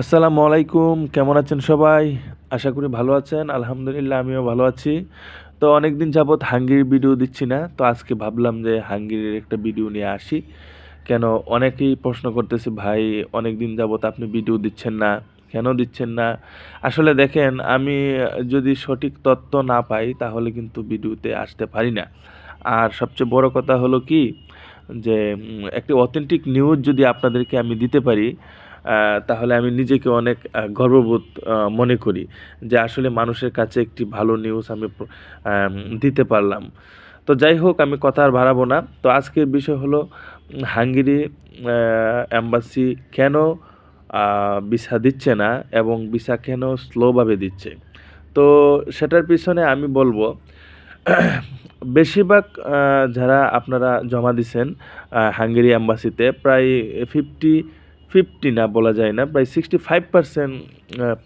আসসালামু আলাইকুম, কেমন আছেন সবাই? আশা করি ভালো আছেন, আলহামদুলিল্লাহ আমিও ভালো আছি। তো অনেক দিন যাবৎ হাঙ্গির ভিডিও দিচ্ছি না, তো আজকে ভাবলাম যে হাঙ্গির একটা ভিডিও নিয়ে আসি। কেন অনেকেই প্রশ্ন করতেছে, ভাই অনেক দিন যাবৎ আপনি ভিডিও দিচ্ছেন না, কেন দিচ্ছেন না? আসলে দেখেন, আমি যদি সঠিক তথ্য না পাই, তাহলে কিন্তু ভিডিওতে আসতে পারি না। আর সবচেয়ে বড় কথা হলো কি, যে একটি অথেন্টিক নিউজ যদি আপনাদেরকে আমি দিতে পারি তাহলে আমি নিজেকে অনেক গর্ববোধ মনে করি যে আসলে মানুষের কাছে একটি ভালো নিউজ আমি দিতে পারলাম। তো যাই হোক, আমি কথা আর বাড়াবো না। তো আজকের বিষয় হলো হাঙ্গেরি অ্যাম্বাসি কেন ভিসা দিচ্ছে না এবং ভিসা কেন স্লোভাবে দিচ্ছে? তো সেটার পিছনে আমি বলব, বেশিরভাগ যারা আপনারা জমা দিছেন হাঙ্গেরি অ্যাম্বাসিতে প্রায় ফিফটি ফিফটি না বলা যায় না, প্রায় সিক্সটি ফাইভ পার্সেন্ট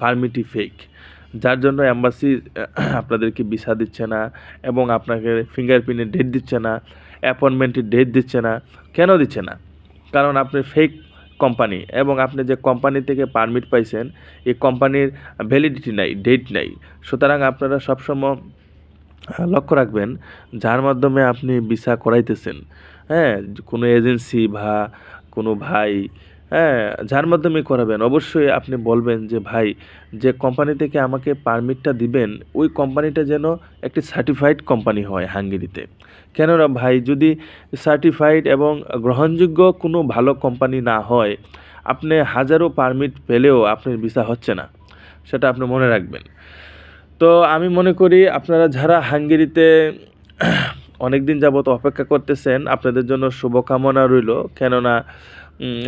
পারমিটই ফেক যার জন্য অ্যাম্বাসি আপনাদেরকে ভিসা দিচ্ছে না এবং আপনাকে ফিঙ্গারপ্রিন্টের ডেট দিচ্ছে না অ্যাপয়েন্টমেন্টের ডেট দিচ্ছে না। কেন দিচ্ছে না? কারণ আপনি ফেক কোম্পানি এবং আপনি যে কোম্পানি থেকে পারমিট পাইছেন, এই কোম্পানির ভ্যালিডিটি নাই ডেট নাই। সুতরাং আপনারা সবসময় লক্ষ্য রাখবেন, যার মাধ্যমে আপনি ভিসা করাইতেছেন। হ্যাঁ কোনো এজেন্সি বা কোনো ভাই হ্যাঁ যার মাধ্যমে করাবেন। অবশ্যই আপনি বলবেন যে, ভাই, যে কোম্পানি থেকে আমাকে পারমিটটা দিবেন, ওই কোম্পানিটা যেন একটি সার্টিফাইড কোম্পানি হয় হাঙ্গেরিতে। কেননা ভাই, যদি সার্টিফাইড এবং গ্রহণযোগ্য কোনো ভালো কোম্পানি না হয়, আপনি হাজারো পারমিট পেলেও আপনার ভিসা হচ্ছে না। সেটা আপনি মনে রাখবেন। তো আমি মনে করি আপনারা যারা হাঙ্গেরিতে অনেক দিন যাবত অপেক্ষা করতেছেন, আপনাদের জন্য শুভকামনা রইল। কেননা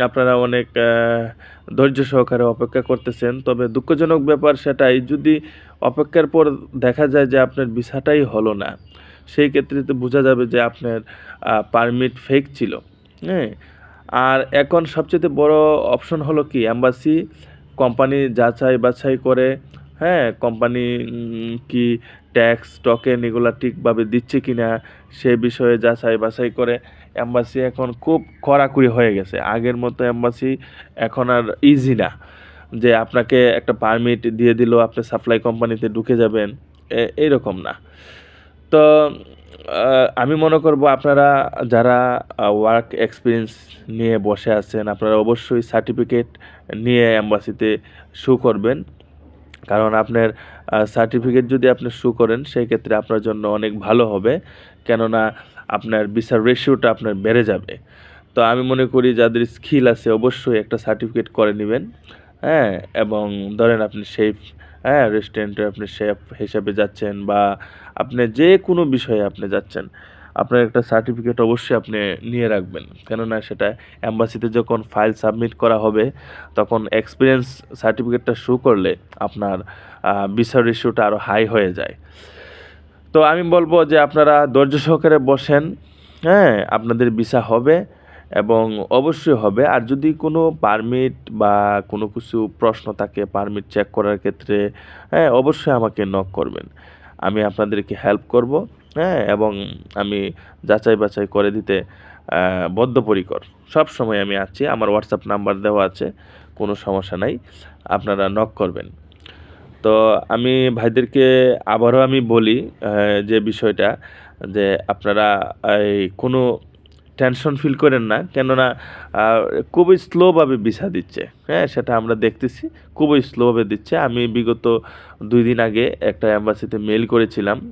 আপনারা অনেক ধৈর্য সহকারে অপেক্ষা করতেছেন। তবে দুঃখজনক ব্যাপার সেটাই, যদি অপেক্ষার পর দেখা যায় যে আপনার ভিসাটাই হলো না, সেই ক্ষেত্রে তো বোঝা যাবে যে আপনার পারমিট ফেক ছিল। হ্যাঁ? আর এখন সবচেয়ে বড় অপশন হলো কি? অ্যাম্বাসি কোম্পানি যাচাই বাছাই করে হ্যাঁ কোম্পানি কি ট্যাক্স টোকেন এগুলো ঠিকভাবে দিচ্ছে কি না সে বিষয়ে যাচাই বাছাই করে অ্যাম্বাসি এখন খুব কড়াকড়ি হয়ে গেছে। আগের মতো অ্যাম্বাসি এখন আর ইজি না। যে আপনাকে একটা পারমিট দিয়ে দিল, আপনি সাপ্লাই কোম্পানিতে ঢুকে যাবেন এইরকম না। তো আমি মনে করব আপনারা যারা ওয়ার্ক এক্সপিরিয়েন্স নিয়ে বসে আছেন, আপনারা অবশ্যই সার্টিফিকেট নিয়ে অ্যাম্বাসিতে শো করবেন। কারণ আপনার সার্টিফিকেট যদি আপনি শু করেন সেই ক্ষেত্রে আপনার জন্য অনেক ভালো হবে। কেননা আপনার বিচার রেশিওটা আপনার বেড়ে যাবে। তো আমি মনে করি যাদের স্কিল আছে, অবশ্যই একটা সার্টিফিকেট করে নেবেন। হ্যাঁ এবং ধরেন আপনি শেফ হ্যাঁ রেস্টুরেন্টে আপনি শেফ হিসাবে যাচ্ছেন বা আপনি যে কোনো বিষয়ে আপনি যাচ্ছেন। আপনার একটা সার্টিফিকেট অবশ্যই আপনি নিয়ে রাখবেন। কেননা সেটা অ্যাম্বাসিতে যখন ফাইল সাবমিট করা হবে, তখন এক্সপিরিয়েন্স সার্টিফিকেটটা শো করলে আপনার ভিসা রেশিওটা আরও হাই হয়ে যায়। তো আমি বলব যে আপনারা ধৈর্য সহকারে বসেন হ্যাঁ আপনাদের ভিসা হবে এবং অবশ্যই হবে। আর যদি কোনো পারমিট বা কোনো কিছু প্রশ্ন থাকে পারমিট চেক করার ক্ষেত্রে হ্যাঁ অবশ্যই আমাকে নক করবেন। আমি আপনাদেরকে হেল্প করব। হ্যাঁ এবং আমি যাচাই বাছাই করে দিতে বদ্ধপরিকর। সব সময় আমি আছি, আমার হোয়াটসঅ্যাপ নাম্বার দেওয়া আছে, কোনো সমস্যা নাই, আপনারা নক করবেন। তো আমি ভাইদেরকে আবারও আমি বলি যে বিষয়টা, যে আপনারা এই কোনো টেনশন ফিল করেন না, কেননা খুবই স্লোভাবে ভিসা দিচ্ছে। হ্যাঁ সেটা আমরা দেখতেছি, খুবই স্লোভাবে দিচ্ছে। আমি বিগত দুই দিন আগে একটা অ্যাম্বাসিতে মেল করেছিলাম।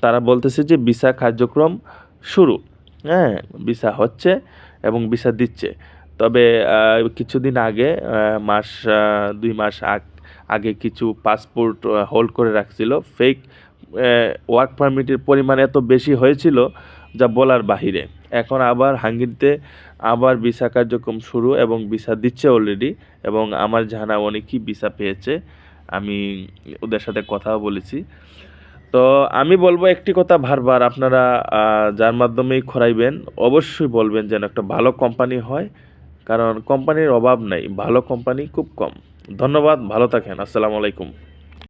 তারা বলতেছে যে ভিসা কার্যক্রম শুরু। হ্যাঁ ভিসা হচ্ছে এবং ভিসা দিচ্ছে। তবে কিছুদিন আগে মাস দুই মাস আগ- আগে কিছু পাসপোর্ট হোল্ড করে রাখছিল। ফেক ওয়ার্ক পারমিটের পরিমাণ এত বেশি হয়েছিল যা বলার বাহিরে। এখন আবার হাঙ্গেরিতে আবার ভিসা কার্যক্রম শুরু এবং ভিসা দিচ্ছে অলরেডি এবং আমার জানা অনেকই ভিসা পেয়েছে। আমি ওদের সাথে কথাও বলেছি। তো আমি বলব একটি কথা বারবার, আপনারা যার মাধ্যমেই খরাইবেন অবশ্যই বলবেন যেন একটা ভালো কোম্পানি হয়, কারণ কোম্পানির অভাব নাই, ভালো কোম্পানি খুব কম। ধন্যবাদ, ভালো থাকেন, আসসালামু আলাইকুম।